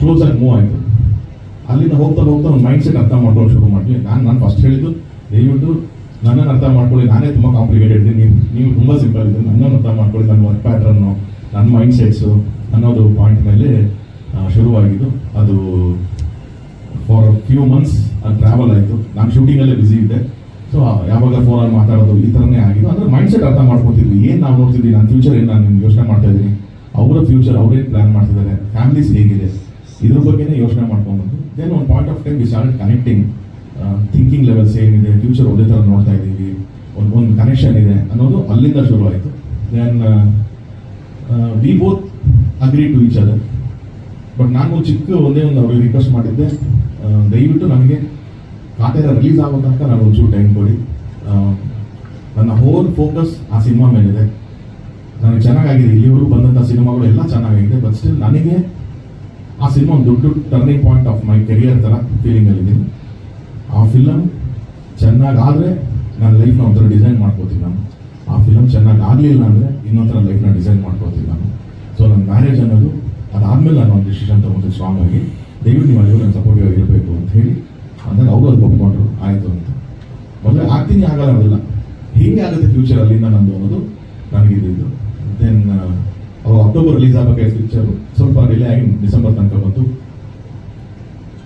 Close ಆಗಿ move ಆಯಿತು. ಅಲ್ಲಿಂದ ಹೋಗ್ತಾ ಹೋಗ್ತಾ ಒಂದು ಮೈಂಡ್ ಸೆಟ್ ಅರ್ಥ ಮಾಡ್ಕೊಳ್ಳೋ ಶುರು ಮಾಡಿ ನಾನು ನಾನು ಫಸ್ಟ್ ಹೇಳಿದ್ದು, ದಯವಿಟ್ಟು ನನ್ನನ್ನು ಅರ್ಥ ಮಾಡ್ಕೊಳ್ಳಿ. ನಾನೇ ತುಂಬ ಕಾಂಪ್ಲಿಕೇಟೆಡ್ ಇದ್ದೀನಿ. ನೀವು ನೀವು ತುಂಬ ಸಿಂಪಲ್ ಇದ್ದೀನಿ ನನ್ನನ್ನು ಅರ್ಥ ಮಾಡ್ಕೊಳ್ಳಿ. ನನ್ನ ವರ್ಕ್ ಪ್ಯಾಟ್ರನ್ನು ನನ್ನ ಮೈಂಡ್ ಸೆಟ್ಸು ಅನ್ನೋದು ಪಾಯಿಂಟ್ ಮೇಲೆ ಶುರುವಾಗಿದ್ದು ಅದು ಫಾರ್ ಫ್ಯೂ ಮಂತ್ಸ್ ಅದು ಟ್ರಾವೆಲ್ ಆಯಿತು. ನಾನು ಶೂಟಿಂಗಲ್ಲೇ ಬ್ಯುಸಿ ಇದ್ದೆ. ಸೊ ಯಾವಾಗ ಫೋನಲ್ಲಿ ಮಾತಾಡೋದು ಈ ಥರನೇ ಆಗಿದ್ದು. ಅಂದರೆ ಮೈಂಡ್ ಸೆಟ್ ಅರ್ಥ ಮಾಡ್ಕೊತಿದ್ವಿ. ಏನು ನಾವು ನೋಡ್ತಿದ್ವಿ ನನ್ನ ಫ್ಯೂಚರ್ ಏನು ನಾನು ಯೋಚನೆ ಮಾಡ್ತಾ ಇದ್ದೀನಿ? ಅವರ ಫ್ಯೂಚರ್ ಅವರೇನು ಪ್ಲ್ಯಾನ್ ಮಾಡ್ತಿದ್ದಾರೆ? ಫ್ಯಾಮಿಲೀಸ್ ಹೇಗಿದೆ? ಇದ್ರ ಬಗ್ಗೆನೇ ಯೋಚನೆ ಮಾಡ್ಕೊಂಡ್ಬಂದು ದೆನ್ ಒಂದು point of time we start connecting thinking levels ಏನಿದೆ ಫ್ಯೂಚರ್ ಒಂದೇ ಥರ ನೋಡ್ತಾ ಇದ್ದೀವಿ ಒಂದು ಒಂದು ಕನೆಕ್ಷನ್ ಇದೆ ಅನ್ನೋದು ಅಲ್ಲಿಂದ ಶುರು ಆಯಿತು then we both agree to each other but ನಾನು ಚಿಕ್ಕ ಒಂದೇ ಒಂದು ಅವ್ರಿಗೆ ರಿಕ್ವೆಸ್ಟ್ ಮಾಡಿದ್ದೆ ಆ, ದಯವಿಟ್ಟು ನನಗೆ ಖಾತೆ ರಿಲೀಸ್ ಆಗೋ ತನಕ ನಾನು ಒಂಚೂರು ಟೈಮ್ ಕೊಡಿ. ಆ, ನನ್ನ ಹೋಲ್ ಫೋಕಸ್ ಆ ಸಿನಿಮಾ ಮೇಲಿದೆ. ನನಗೆ ಚೆನ್ನಾಗಾಗಿದೆ ಇಲ್ಲಿವರೆಗೂ ಬಂದಂಥ ಸಿನಿಮಾಗಳು ಎಲ್ಲ ಚೆನ್ನಾಗಿದೆ ಬಟ್ ಸ್ಟಿಲ್ ನನಗೆ ಆ ಸಿನಿಮಾ ಒಂದು ದೊಡ್ಡ turning point of my career ಥರ ಫೀಲಿಂಗಲ್ಲಿದ್ದೀನಿ ಆ ಫಿಲಮ್ ಚೆನ್ನಾಗಾದರೆ ನನ್ನ ಲೈಫ್ನ ಒಂಥರ ಡಿಸೈನ್ ಮಾಡ್ಕೋತೀನಿ ನಾನು. ಆ ಫಿಲಮ್ ಚೆನ್ನಾಗಿ ಆಗಲಿಲ್ಲ ಅಂದರೆ ಇನ್ನೊಂಥರ ಲೈಫ್ನ ಡಿಸೈನ್ ಮಾಡ್ಕೋತೀನಿ ನಾನು. ಸೊ ನನ್ನ ಮ್ಯಾರೇಜ್ ಅನ್ನೋದು ಅದಾದಮೇಲೆ ನಾನು ಒಂದು ಡಿಸಿಷನ್ ತೊಗೊಂಡು ಸ್ಟ್ರಾಂಗ್ ಆಗಿ. ದಯವಿಟ್ಟು ನೀವು ಅಲ್ಲಿ ನನ್ನ ಸಪೋರ್ಟಿವ್ ಆಗಿರಬೇಕು ಅಂತ ಹೇಳಿ. ಅಂದಾಗ ಅವರು ಅದು ಒಪ್ಕೊಂಡ್ರು, ಆಯಿತು ಅಂತ. ಮೊದಲು ಆಗ್ತೀನಿ ಆಗಲ್ಲ ಅದೆಲ್ಲ ಹೀಗೆ ಆಗುತ್ತೆ ಫ್ಯೂಚರ್ ನಾನು ಅನ್ನೋದು ನನಗಿದ್ದು ದೆನ್ ಅವಾಗ ಅಕ್ಟೋಬರ್ ರಿಲೀಸ್ ಆಗಬೇಕಾಗಿ ಪಿಕ್ಚರು ಸ್ವಲ್ಪ ರಿಲೇ ಆಗಿ ಡಿಸೆಂಬರ್ ತನಕ ಬಂತು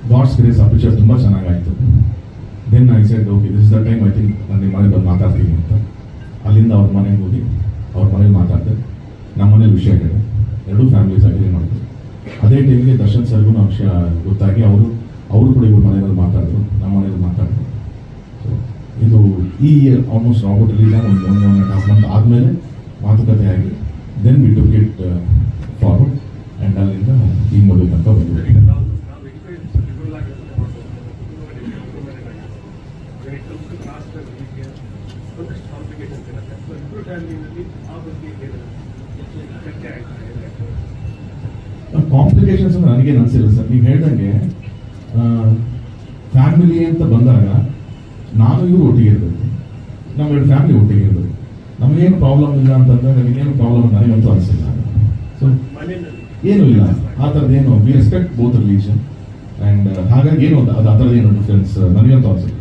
ಗಾಡ್ಸ್ ಗ್ರೇಸ್ ಆ ಪಿಕ್ಚರ್ ತುಂಬ ಚೆನ್ನಾಗಾಯಿತು. Then I said okay this the time I think ನಾನು ನಿಮ್ಮ ಮನೇಲಿ ಬಂದು ಮಾತಾಡ್ತೀನಿ ಅಂತ. ಅಲ್ಲಿಂದ ಅವ್ರ ಮನೆಗೆ ಹೋಗಿ ಅವ್ರ ಮನೇಲಿ ಮಾತಾಡಿದೆ. ನಮ್ಮ ಮನೇಲಿ ವಿಷಯ ಕಡೆ ಎರಡೂ ಫ್ಯಾಮಿಲೀಸ್ ಆಗಿ ಮಾಡಿದ್ರು. ಅದೇ ಟೈಮ್ಗೆ ದರ್ಶನ್ ಸರ್ಗೂ ನಾವು ವಿಷಯ ಗೊತ್ತಾಗಿ ಅವರು ಅವರು ಕೂಡ ಇವ್ರ ಮನೆಯಲ್ಲಿ ಮಾತಾಡಿದ್ರು. ನಮ್ಮ ಮನೇಲಿ ಮಾತಾಡಿದ್ರು. ಸೊ ಇದು ಈ ಇಯರ್ ಆಲ್ಮೋಸ್ಟ್ ರಾಬೋಟ್ ರಿಲೀಸ್ ಒಂದು ಒನ್ ಒನ್ ಆ್ಯಂಡ್ ಮಂತ್ ಆದಮೇಲೆ ಮಾತುಕತೆ ಆಗಿ then we to get forward complications ಅಂದ್ರೆ ನನಗೇನು ಅನಿಸಿಲ್ಲ ಸರ್. ನೀವು ಹೇಳ್ದಂಗೆ ಫ್ಯಾಮಿಲಿ ಅಂತ ಬಂದಾಗ ನಾನು ಇವರು ಒಟ್ಟಿಗೆ ಇರಬೇಕು ನಮ್ಮ ಎರಡು ಫ್ಯಾಮಿಲಿ ಒಟ್ಟಿಗೆ ಇರಬೇಕು ನಮಗೇನು ಪ್ರಾಬ್ಲಮ್ ಇಲ್ಲ ಅಂತಂದ್ರೆ ನನಗೇನು ಪ್ರಾಬ್ಲಮ್ ನನಗಂತೂ ಅನಿಸಿಲ್ಲ. ಸೊ ಏನೂ ಇಲ್ಲ. ಆ ಥರದ್ದೇನು we respect both religion and ಹಾಗಾಗಿ ಏನು ಅದು ಆ ಥರದ್ದೇನು ಡಿಫ್ರೆನ್ಸ್ ನನಗಂತೂ ಅನಿಸಿಲ್ಲ.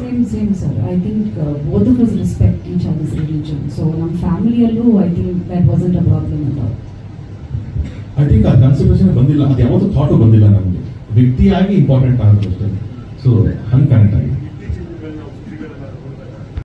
Same same sir I think both of us respect each others religion so ನಮ್ಮ ಫ್ಯಾಮಿಲಿಯಲ್ಲೂ I think that wasn't a problem ಅಂತ ಐ ಥಿಂಕ್ ಆ ಕನ್ಸಿಡರೇಷನ್ ಬಂದಿಲ್ಲ. ಅದು ಯಾವತ್ತೂ ಥಾಟು ಬಂದಿಲ್ಲ ನನಗೆ ವ್ಯಕ್ತಿಯಾಗಿ ಇಂಪಾರ್ಟೆಂಟ್ ಆಗುತ್ತೆ ಅಷ್ಟೇ. ಸೊ ಹಂಗೆ ಕನೆಕ್ಟ್ ಆಗಿದೆ.